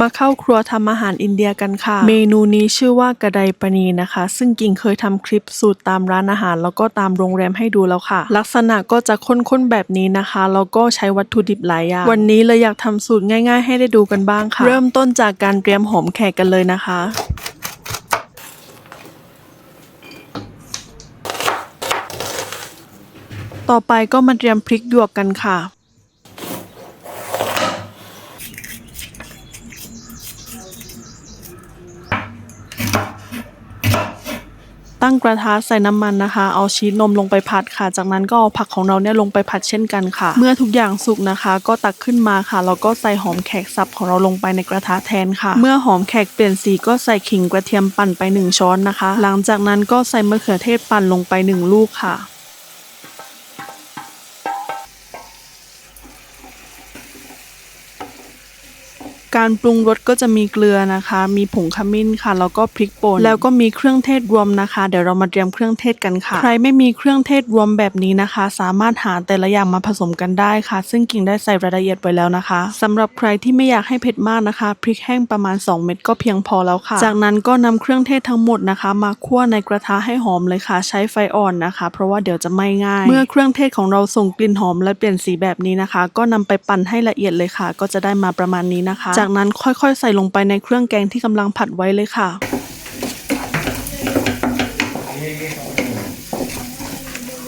มาเข้าครัวทำอาหารอินเดียกันค่ะ เมนูนี้ชื่อว่ากระไดปนีนะคะ ซึ่งกิ่งเคยทำคลิปสูตรตามร้านอาหาร แล้วก็ตามโรงแรมให้ดูแล้วค่ะ ลักษณะก็จะข้นๆแบบนี้นะคะ แล้วก็ใช้วัตถุดิบหลายอย่าง วันนี้เลยอยากทำสูตรง่าย ๆ ให้ได้ดูกันบ้างค่ะ เริ่มต้นจากการเตรียมหอมแขกกันเลยนะคะต่อไปก็มาเตรียมพริกหยวกกันค่ะ ตั้งกระทะใส่น้ำมันนะคะ เอาชีสนมลงไปผัดค่ะ จากนั้นก็เอาผักของเราเนี่ยลงไปผัดเช่นกันค่ะ เมื่อทุกอย่างสุกนะคะ ก็ตักขึ้นมาค่ะแล้วก็ใส่หอมแขกสับของเราลงไปในกระทะแทนค่ะ เมื่อหอมแขกเปลี่ยนสีก็ใส่ขิงกระเทียมปั่นไป 1 ช้อนนะคะ หลังจากนั้นก็ใส่มะเขือเทศปั่นลงไป 1 ลูกค่ะ การปรุงรสก็จะมีเกลือนะคะ มีผงขมิ้นค่ะ แล้วก็พริกป่น แล้วก็มีเครื่องเทศรวมนะคะ เดี๋ยวเรามาเตรียมเครื่องเทศกันค่ะ ใครไม่มีเครื่องเทศรวมแบบนี้นะคะ สามารถหาแต่ละอย่างมาผสมกันได้ค่ะ ซึ่งกิ่งได้ใส่รายละเอียดไว้แล้วนะคะสำหรับใครที่ไม่อยากให้เผ็ดมากนะคะ พริกแห้งประมาณ 2 เม็ดก็เพียงพอแล้วค่ะ จากนั้นก็นำเครื่องเทศทั้งหมดนะคะ มาคั่วในกระทะให้หอมเลยค่ะ ใช้ไฟอ่อนนะคะ เพราะว่าเดี๋ยวจะไหม้ง่าย เมื่อเครื่องเทศของเราส่งกลิ่นหอมและเปลี่ยนสีแบบนี้นะคะ ก็นำไปปั่นให้ละเอียดเลยค่ะ ก็จะได้มาประมาณนี้นะคะจากนั้นค่อยๆ ใส่ลงไปในเครื่องแกงที่กำลังผัดไว้เลยค่ะ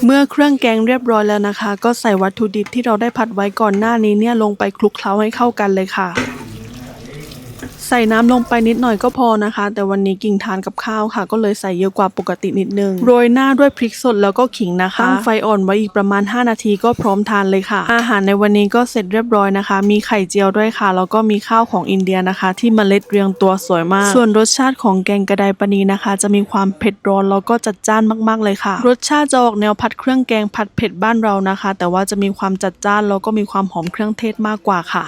เมื่อเครื่องแกงเรียบร้อยแล้วนะคะ ก็ใส่วัตถุดิบที่เราได้ผัดไว้ก่อนหน้านี้เนี่ยลงไปคลุกเคล้าให้เข้ากันเลยค่ะ ใส่น้ำลงไปนิดหน่อยก็พอนะคะ แต่วันนี้กิ่งทานกับข้าวค่ะ ก็เลยใส่เยอะกว่าปกตินิดนึง โรยหน้าด้วยพริกสดแล้วก็ขิงนะคะตั้งไฟอ่อนไว้อีกประมาณ 5 นาทีก็พร้อมทานเลยค่ะ อาหารในวันนี้ก็เสร็จเรียบร้อยนะคะ มีไข่เจียวด้วยค่ะ แล้วก็มีข้าวของอินเดียนะคะ ที่เมล็ดเรียงตัวสวยมาก ส่วนรสชาติของแกงกระไดปนีนะคะ จะมีความเผ็ดร้อนแล้วก็จัดจ้านมากๆเลยค่ะ รสชาติจะออกแนวผัดเครื่องแกงผัดเผ็ดบ้านเรานะคะ แต่ว่าจะมีความจัดจ้านแล้วก็มีความหอมเครื่องเทศมากกว่าค่ะ